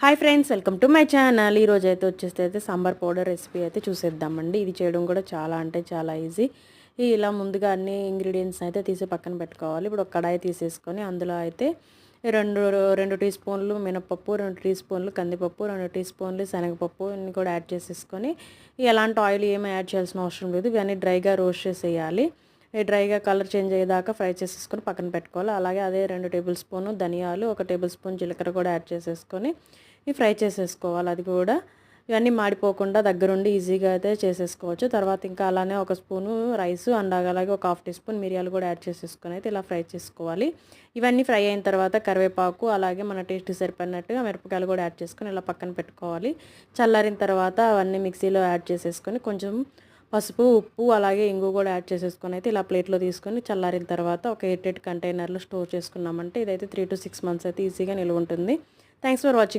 Hi friends welcome to my channel. ఈరోజు అయితే వచ్చేస్తే అయితే సాంబార్ పౌడర్ రెసిపీ అయితే చూసేద్దామండి. ఇది చేయడం కూడా చాలా అంటే చాలా ఈజీ. ఇలా ముందుగా అన్ని ఇంగ్రీడియంట్స్ అయితే తీసి పక్కన పెట్టుకోవాలి. ఇప్పుడు ఒక కడాయి తీసేసుకొని అందులో అయితే రెండు రెండు టీ స్పూన్లు మినపప్పు రెండు టీ స్పూన్లు కందిపప్పు రెండు టీ స్పూన్లు శనగపప్పు ఇన్ని కూడా యాడ్ చేసేసుకొని ఎలాంటి ఆయిల్ ఏమీ యాడ్ చేయాల్సిన అవసరం లేదు. ఇవన్నీ డ్రైగా రోస్ట్ చేసేయాలి. డ్రైగా కలర్ చేంజ్ అయ్యేదాకా ఫ్రై చేసేసుకొని పక్కన పెట్టుకోవాలి. అలాగే అదే రెండు టేబుల్ స్పూన్ ధనియాలు ఒక టేబుల్ స్పూన్ జీలకర్ర కూడా యాడ్ చేసేసుకొని ఇవి ఫ్రై చేసేసుకోవాలి. అది కూడా ఇవన్నీ మాడిపోకుండా దగ్గరుండి ఈజీగా అయితే చేసేసుకోవచ్చు. తర్వాత ఇంకా అలానే ఒక స్పూను రైస్ అండ్ అలాగే ఒక హాఫ్ టీ స్పూన్ మిరియాలు కూడా యాడ్ చేసేసుకొని అయితే ఇలా ఫ్రై చేసుకోవాలి. ఇవన్నీ ఫ్రై అయిన తర్వాత కరివేపాకు అలాగే మన టేస్ట్ సరిపడినట్టుగా మిరపకాయలు కూడా యాడ్ చేసుకొని ఇలా పక్కన పెట్టుకోవాలి. చల్లారిన తర్వాత అవన్నీ మిక్సీలో యాడ్ చేసేసుకొని కొంచెం పసుపు ఉప్పు అలాగే ఇంగు కూడా యాడ్ చేసేసుకొని అయితే ఇలా ప్లేట్లో తీసుకొని చల్లారిన తర్వాత ఒక ఎయిట్ ఎయిట్ కంటైనర్లో స్టోర్ చేసుకున్నామంటే ఇదైతే త్రీ టు సిక్స్ మంత్స్ అయితే ఈజీగా నిలువ ఉంటుంది. Thanks for watching.